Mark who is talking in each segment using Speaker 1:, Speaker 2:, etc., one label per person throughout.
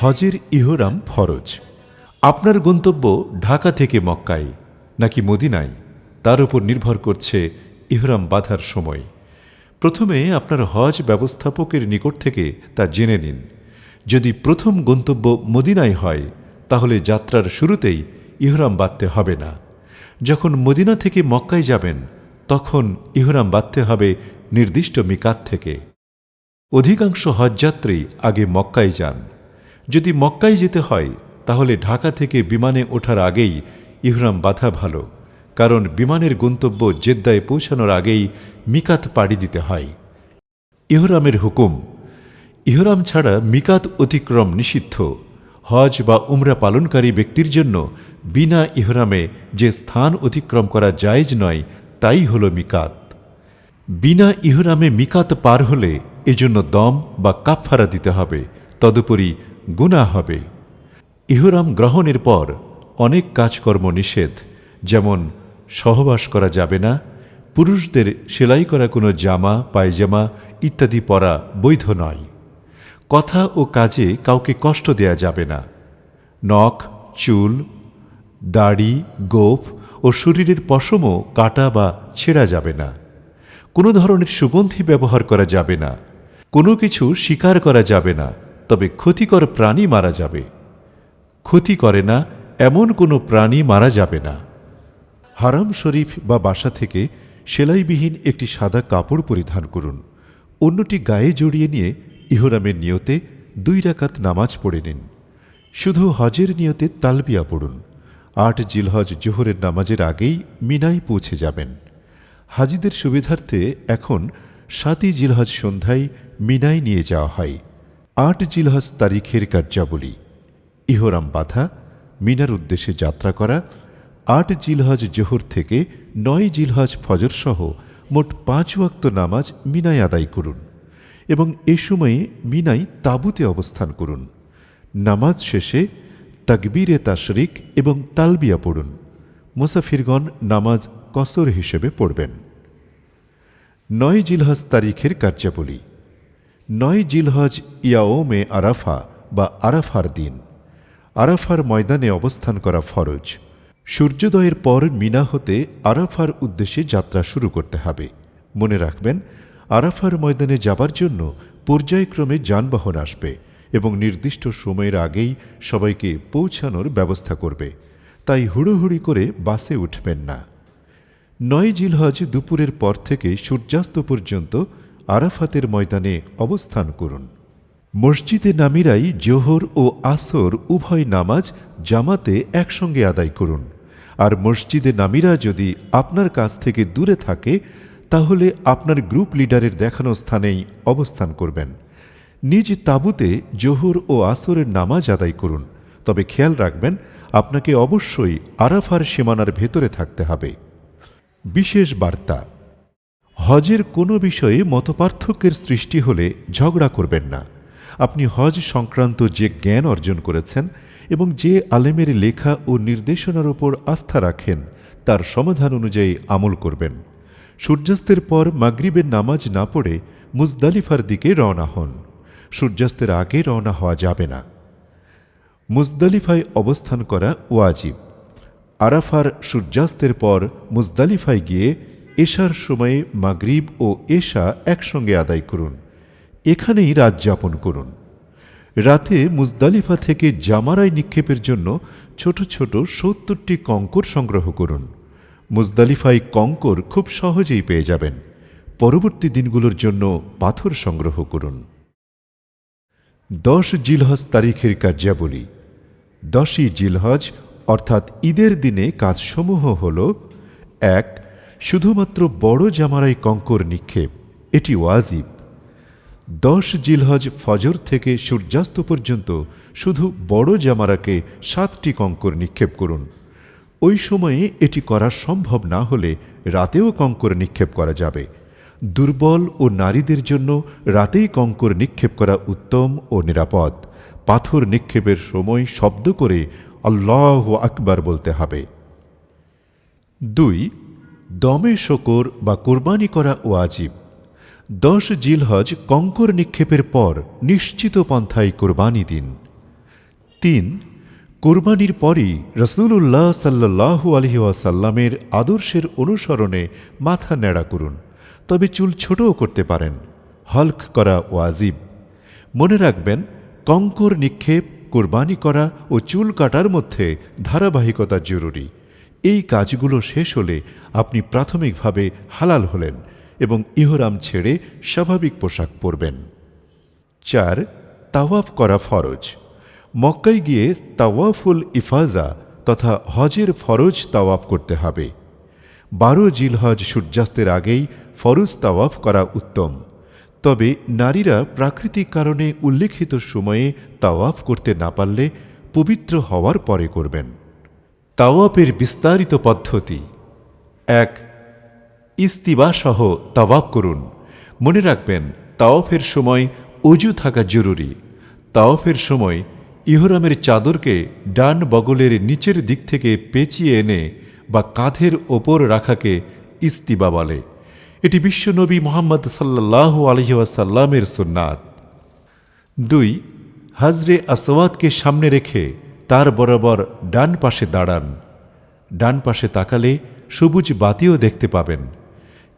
Speaker 1: হজের ইহরাম ফরজ। আপনার গন্তব্য ঢাকা থেকে মক্কায়, নাকি মদিনায়? তার উপর নির্ভর করছে ইহরাম বাঁধার সময়। প্রথমে আপনার হজ ব্যবস্থাপকের নিকট থেকে তা জেনে নিন। যদি প্রথম গন্তব্য মদিনায় হয়, তাহলে যাত্রার শুরুতেই ইহরাম বাঁধতে হবে না। যখন মদিনা থেকে মক্কায় যাবেন, তখন ইহরাম বাঁধতে হবে নির্দিষ্ট মিকাত থেকে। অধিকাংশ হজযাত্রী আগে মক্কায় যান। যদি মক্কায় যেতে হয়, তাহলে ঢাকা থেকে বিমানে ওঠার আগেই ইহরাম বাধা ভালো, কারণ বিমানের গন্তব্য জেদ্দায় পৌঁছানোর আগেই মিকাত পাড়ি দিতে হয়। ইহরামের হুকুম, ইহরাম ছাড়া মিকাত অতিক্রম নিষিদ্ধ। হজ বা উমরা পালনকারী ব্যক্তির জন্য বিনা ইহরামে যে স্থান অতিক্রম করা জায়েজ নয়, তাই হল মিকাত। বিনা ইহরামে মিকাত পার হলে এজন্য দম বা কাফফারা দিতে হবে, তদুপরি গুনাহ হবে। ইহরাম গ্রহণের পর অনেক কাজকর্ম নিষেধ, যেমন সহবাস করা যাবে না, পুরুষদের সেলাই করা কোনো জামা, পায়জামা ইত্যাদি পরা বৈধ নয়। কথা ও কাজে কাউকে কষ্ট দেয়া যাবে না। নখ, চুল, দাড়ি, গোফ ও শরীরের পশমও কাটা বা ছেঁড়া যাবে না। কোনো ধরনের সুগন্ধি ব্যবহার করা যাবে না। কোনো কিছু শিকার করা যাবে না, তবে ক্ষতিকর প্রাণী মারা যাবে। ক্ষতি করে না, এমন কোনো প্রাণী মারা যাবে না। হারাম শরীফ বা বাসা থেকে সেলাইবিহীন একটি সাদা কাপড় পরিধান করুন। অন্যটি গায়ে জড়িয়ে নিয়ে ইহরামের নিয়তে দুই রাকাত নামাজ পড়ে নিন। শুধু হজের নিয়তে তালবিয়া পড়ুন। আট জিলহজ জোহরের নামাজের আগেই মিনাই পৌঁছে যাবেন। হাজিদের সুবিধার্থে এখন সাতই জিলহজ সন্ধ্যায় মিনাই নিয়ে যাওয়া হয়। আট জিলহজ তারিখের কার্যাবলী। ইহরাম বাধা, মিনার উদ্দেশ্যে যাত্রা করা, আট জিলহজ জোহর থেকে নয় জিলহজ ফজর সহ মোট পাঁচ ওয়াক্ত নামাজ মিনায় আদায় করুন এবং এ সময়ে মিনাই তাঁবুতে অবস্থান করুন। নামাজ শেষে তাকবীরে তাশরিক এবং তালবিয়া পড়ুন। মুসাফিরগণ নামাজ কসর হিসেবে পড়বেন। নয় জিলহজ তারিখের কার্যাবলী। নয় জিলহজ ইয়াওমে আরাফা বা আরাফার দিন। আরাফার ময়দানে অবস্থান করা ফরজ। সূর্যোদয়ের পর মিনা হতে আরাফার উদ্দেশ্যে যাত্রা শুরু করতে হবে। মনে রাখবেন, আরাফার ময়দানে যাবার জন্য পর্যায়ক্রমে যানবাহন আসবে এবং নির্দিষ্ট সময়ের আগেই সবাইকে পৌঁছানোর ব্যবস্থা করবে। তাই হুড়োহুড়ি করে বাসে উঠবেন না। নয় জিলহজ দুপুরের পর থেকে সূর্যাস্ত পর্যন্ত আরাফাতের ময়দানে অবস্থান করুন। মসজিদে নামিরাই জোহর ও আসর উভয় নামাজ জামাতে একসঙ্গে আদায় করুন। আর মসজিদে নামিরা যদি আপনার কাছ থেকে দূরে থাকে, তাহলে আপনার গ্রুপ লিডারের দেখানো স্থানেই অবস্থান করবেন। নিজ তাঁবুতে জোহর ও আসরের নামাজ আদায় করুন। তবে খেয়াল রাখবেন, আপনাকে অবশ্যই আরাফার সীমানার ভেতরে থাকতে হবে। বিশেষ বার্তা হজের কোনো বিষয়ে মতপার্থক্যের সৃষ্টি হলে ঝগড়া করবেন না। আপনি হজ সংক্রান্ত যে জ্ঞান অর্জন করেছেন এবং যে আলেমের লেখা ও নির্দেশনার ওপর আস্থা রাখেন, তার সমাধান অনুযায়ী আমল করবেন। সূর্যাস্তের পর মাগরিবের নামাজ না পড়ে মুজদালিফার দিকে রওনা হন। সূর্যাস্তের আগে রওনা হওয়া যাবে না। মুজদালিফায় অবস্থান করা ওয়াজিব। আরাফার সূর্যাস্তের পর মুজদালিফায় গিয়ে এশার সময়ে মাগরিব ও এশা একসঙ্গে আদায় করুন। এখানেই রাত যাপন করুন। রাতে মুজদালিফা থেকে জামারাই নিক্ষেপের জন্য ছোট ছোট সত্তরটি কঙ্কর সংগ্রহ করুন। মুজদালিফায় কঙ্কর খুব সহজেই পেয়ে যাবেন। পরবর্তী দিনগুলোর জন্য পাথর সংগ্রহ করুন। দশ জিলহজ তারিখের কার্যাবলী। দশই জিলহজ, অর্থাৎ ঈদের দিনে কাজসমূহ হল, এক শুধুমাত্র বড় জামারাই কঙ্কর নিক্ষেপ, এটি ওয়াজিব। দশ জিলহজ ফজর থেকে সূর্যাস্ত পর্যন্ত শুধু বড় জামারাকে সাতটি কঙ্কর নিক্ষেপ করুন। ওই সময়ে এটি করা সম্ভব না হলে রাতেও কঙ্কর নিক্ষেপ করা যাবে। দুর্বল ও নারীদের জন্য রাতেই কঙ্কর নিক্ষেপ করা উত্তম ও নিরাপদ। পাথর নিক্ষেপের সময় শব্দ করে আল্লাহ আকবার বলতে হবে। দুই দমে শকর বা কোরবানি করা ওয়াজিব। দশ জিলহজ কঙ্কর নিক্ষেপের পর নিশ্চিত পন্থায় কোরবানি দিন। তিন, কোরবানির পরই রসুল্লাহ সাল্লাহ আলহি ওয়াসাল্লামের আদর্শের অনুসরণে মাথা ন্যাড়া করুন, তবে চুল ছোটও করতে পারেন। হল্ক করা ওয়াজিব। মনে রাখবেন, কঙ্কর নিক্ষেপ, কোরবানি করা ও চুল কাটার মধ্যে ধারাবাহিকতা জরুরি। এই কাজগুলো শেষ হলে আপনি প্রাথমিকভাবে হালাল হলেন এবং ইহরাম ছেড়ে স্বাভাবিক পোশাক পরবেন। চার, তাওয়াফ করা ফরজ। মক্কায় গিয়ে তাওয়াফুল ইফাজা তথা হজের ফরজ তাওয়াফ করতে হবে। বারো জিলহজ সূর্যাস্তের আগেই ফরজ তাওয়াফ করা উত্তম। তবে নারীরা প্রাকৃতিক কারণে উল্লেখিত সময়ে তাওয়াফ করতে না পারলে পবিত্র হওয়ার পরে করবেন। তাওয়াফের বিস্তারিত পদ্ধতি। এক ইস্তিবা সহ তাওয়াফ করুন। মনে রাখবেন, তাওয়াফের সময় অজু থাকা জরুরি। তাওয়াফের সময় ইহরামের চাদরকে ডান বগলের নিচের দিক থেকে পেঁচিয়ে এনে বা কাঁধের ওপর রাখাকে ইস্তিবা বলে। এটি বিশ্বনবী মোহাম্মদ সাল্লাহ আলহিহাসাল্লামের সুন্নাত। দুই, হাজরে আসওয়াদকে সামনে রেখে তার বরাবর ডান পাশে দাঁড়ান। ডান পাশে তাকালে সবুজ বাতিও দেখতে পাবেন।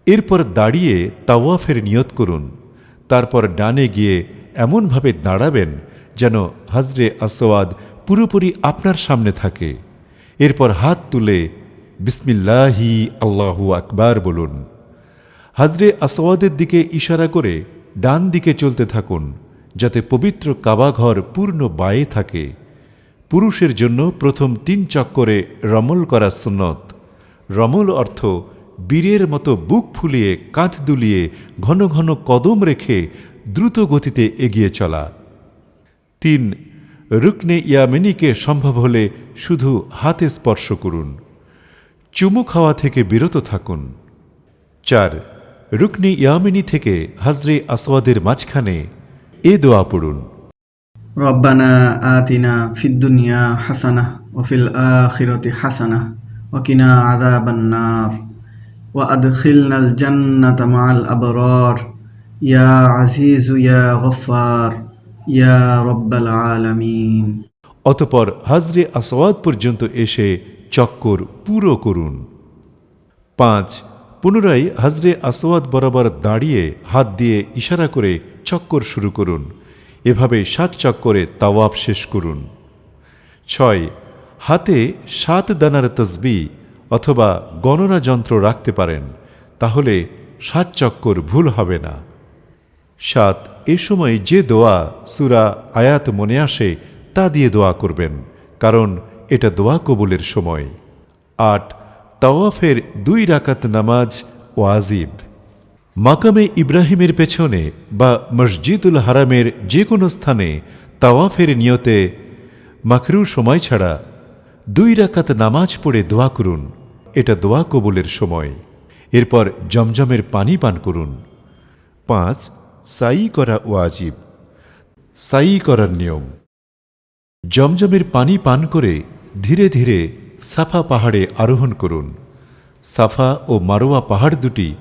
Speaker 1: এরপর দাঁড়িয়ে তাওয়াফের নিয়ত করুন। তারপর ডানে গিয়ে এমনভাবে দাঁড়াবেন যেন হাজরে আসওয়াদ পুরোপুরি আপনার সামনে থাকে। এরপর হাত তুলে বিসমিল্লাহি আল্লাহু আকবার বলুন। হাজরে আসওয়াদের দিকে ইশারা করে ডান দিকে চলতে থাকুন, যাতে পবিত্র কাবাঘর পূর্ণ বায়ে থাকে। পুরুষের জন্য প্রথম তিন চক্করে রমল করা সুন্নত। রমল অর্থ বীরের মতো বুক ফুলিয়ে, কাঁধ দুলিয়ে, ঘন ঘন কদম রেখে দ্রুত গতিতে এগিয়ে চলা। তিন, রুকনে ইয়ামিনীকে সম্ভব হলে শুধু হাতে স্পর্শ করুন। চুমু খাওয়া থেকে বিরত থাকুন। চার, রুকনি ইয়ামিনী থেকে হাজরে আসওয়াদের মাঝখানে এ দোয়া পড়ুন।
Speaker 2: রব্বানা আতিনা ফিদ্দুনিয়া হাসানা ওফিল আখিরতি হাসানা ওকিনা আদাবান্নার ওয়া আদখিলনাল জান্নাতা মাল আবরর। ইয়া আজিজু, ইয়া গফফার। ইয়া রব্বাল আলামিন।
Speaker 1: অতপর হাজরে আসওয়াদ পর্যন্ত এসে চক্কর পুরো করুন। পাঁচ, পুনরায় হাজরে আসওয়াদ বরাবর দাঁড়িয়ে হাত দিয়ে ইশারা করে চক্কর শুরু করুন। এভাবে সাত চক্করে তাওয়াব শেষ করুন। ছয়, হাতে সাত দানার তসবি অথবা গণনা যন্ত্র রাখতে পারেন, তাহলে সাত চক্কর ভুল হবে না। সাত, এ সময় যে দোয়া সুরা আয়াত মনে আসে তা দিয়ে দোয়া করবেন, কারণ এটা দোয়া কবুলের সময়। আট, তাওয়াফের দুই রাকাত নামাজ ওয়াজিব। মাকামে ইব্রাহিমের পেছনে বা মসজিদুল হারামের যে কোনো স্থানে তাওয়াফের নিয়তে মাকরু সময় ছাড়া দুই রাকাত নামাজ পড়ে দোয়া করুন। এটা দোয়া কবুলের সময়। এরপর জমজমের পানি পান করুন। পাঁচ সাই করা ওয়াজিব। সাই করার নিয়ম। জমজমের পানি পান করে ধীরে ধীরে সাফা পাহাড়ে আরোহণ করুন। সাফা ও মারোয়া পাহাড় দুটি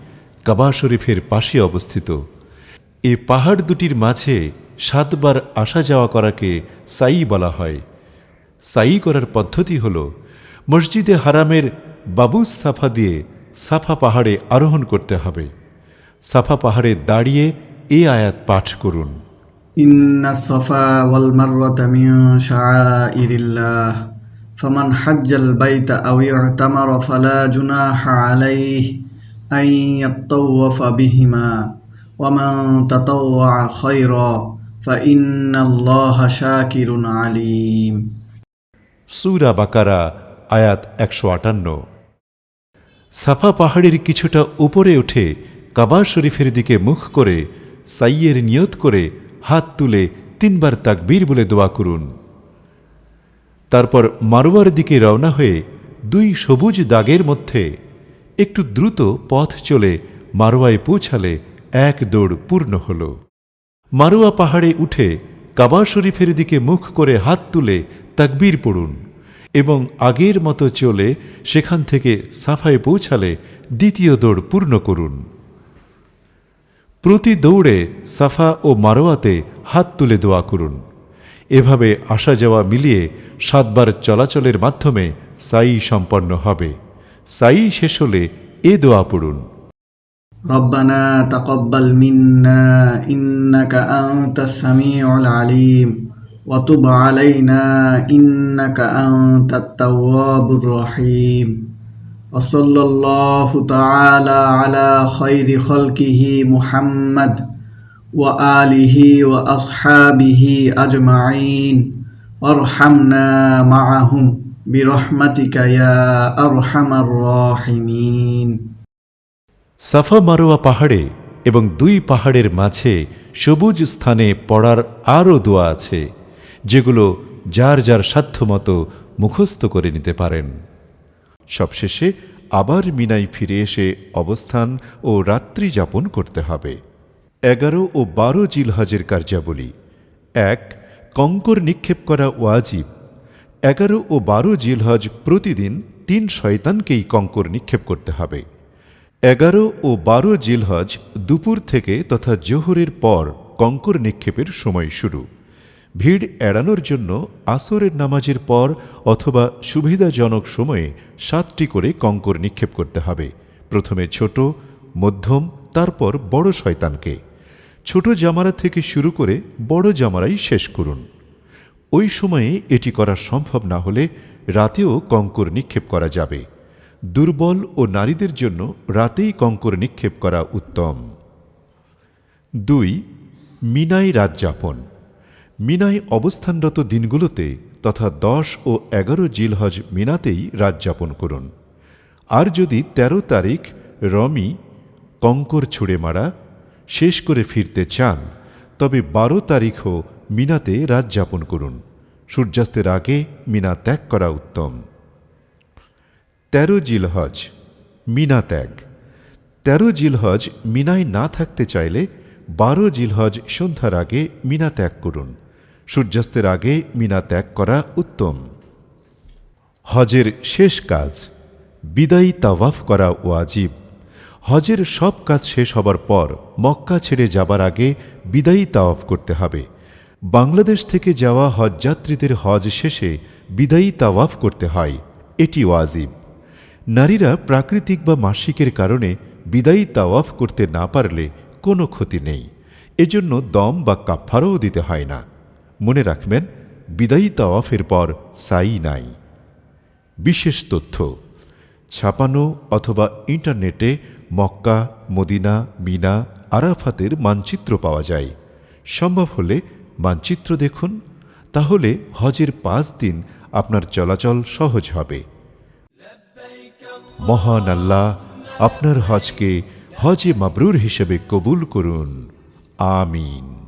Speaker 1: কাবা শরীফের পাশে অবস্থিত। এ পাহাড় দুটির মাঝে সাতবার আসা যাওয়া করাকে সাই বলা হয়। সাই করার পদ্ধতি হল, মসজিদে হারামের বাবুস সাফা দিয়ে সাফা পাহাড়ে আরোহণ করতে হবে। সাফা পাহাড়ে দাঁড়িয়ে এ আয়াত পাঠ করুন।
Speaker 2: ইন্না সফা হাজ্জাল বাইতা আও তামার ফালা জুনাহা আলাইহি أن يطوف بهما ومن تطوع خيرا فإن الله شاكر عليم
Speaker 1: সুরা বাকারা আয়াত একশো আটান্ন সাফা পাহাড়ের কিছুটা উপরে উঠে কাবা শরীফের দিকে মুখ করে সাইয়ের নিয়ত করে হাত তুলে তিনবার তাকবীর বলে দোয়া করুন তারপর মারোয়ার দিকে রওনা হয়ে দুই সবুজ দাগের মধ্যে একটু দ্রুত পথ চলে মারোয়ায় পৌঁছালে এক দৌড় পূর্ণ হল। মারোয়া পাহাড়ে উঠে কাবা শরীফের দিকে মুখ করে হাত তুলে তাকবীর পড়ুন এবং আগের মতো চলে সেখান থেকে সাফায় পৌঁছালে দ্বিতীয় দৌড় পূর্ণ করুন। প্রতি দৌড়ে সাফা ও মারোয়াতে হাত তুলে দোয়া করুন। এভাবে আসা যাওয়া মিলিয়ে সাতবার চলাচলের মাধ্যমে সাই সম্পন্ন হবে। সাই শেষ হলে এ দোয়া পড়ুন
Speaker 2: ربنا تقبل منا إنك أنت السميع العليم وتب علينا إنك أنت التواب الرحيم وصلى الله تعالى على خير خلقه محمد وآله وأصحابه أجمعين وارحمنا معهم বিরহমাতিকা
Speaker 1: সাফা মারোয়া পাহাড়ে এবং দুই পাহাড়ের মাঝে সবুজ স্থানে পড়ার আরও দোয়া আছে, যেগুলো যার যার সাধ্যমতো মুখস্থ করে নিতে পারেন। সবশেষে আবার মিনাই ফিরে এসে অবস্থান ও রাত্রি যাপন করতে হবে। এগারো ও বারো জিলহজের কার্যাবলী। এক, কঙ্কর নিক্ষেপ করা ওয়াজিব। এগারো ও বারো জিলহজ প্রতিদিন তিন শয়তানকেই কঙ্কর নিক্ষেপ করতে হবে। এগারো ও বারো জিলহজ দুপুর থেকে তথা জোহরের পর কঙ্কর নিক্ষেপের সময় শুরু। ভিড় এড়ানোর জন্য আসরের নামাজের পর অথবা সুবিধাজনক সময়ে সাতটি করে কঙ্কর নিক্ষেপ করতে হবে। প্রথমে ছোট, মধ্যম, তারপর বড় শয়তানকে। ছোট জামারা থেকে শুরু করে বড় জামারাই শেষ করুন। ওই সময়ে এটি করা সম্ভব না হলে রাতেও কঙ্কর নিক্ষেপ করা যাবে। দুর্বল ও নারীদের জন্য রাতেই কঙ্কর নিক্ষেপ করা উত্তম। দুই, মিনাই রাত যাপন মিনায় অবস্থানরত দিনগুলোতে তথা দশ ও এগারো জিলহজ মিনাতেই রাত যাপন করুন। আর যদি ১৩ তারিখ রমি কঙ্কর ছুঁড়ে মারা, শেষ করে ফিরতে চান, তবে বারো তারিখও মিনাতে রাত যাপন করুন। সূর্যাস্তের আগে মিনা ত্যাগ করা উত্তম। তেরো জিলহজ, মিনা ত্যাগ। তেরো জিলহজ মিনায় না থাকতে চাইলে বারো জিলহজ সন্ধ্যার আগে মিনা ত্যাগ করুন। সূর্যাস্তের আগে মিনা ত্যাগ করা উত্তম। হজের শেষ কাজ, বিদায়ী তাওয়াফ করা ওয়াজিব। হজের সব কাজ শেষ হবার পর মক্কা ছেড়ে যাবার আগে বিদায়ী তাওয়াফ করতে হবে। বাংলাদেশ থেকে যাওয়া হজযাত্রীদের হজ শেষে বিদায়ী তাওয়াফ করতে হয়। এটি ওয়াজিব। নারীরা প্রাকৃতিক বা মাসিকের কারণে বিদায়ী তাওয়াফ করতে না পারলে কোনো ক্ষতি নেই। এজন্য দম বা কাফারও দিতে হয় না। মনে রাখবেন, বিদায়ী তাওয়াফের পর সাই নাই। বিশেষ তথ্য, ছাপানো অথবা ইন্টারনেটে মক্কা, মদিনা, মিনা, আরাফাতের মানচিত্র পাওয়া যায়। সম্ভব হলে মানচিত্র দেখুন, তাহলে হজের পাঁচ দিন আপনার চলাচল সহজ হবে। মহান আল্লাহ আপনার হজকে হজে মাবরুর হিসেবে কবুল করুন। আমিন।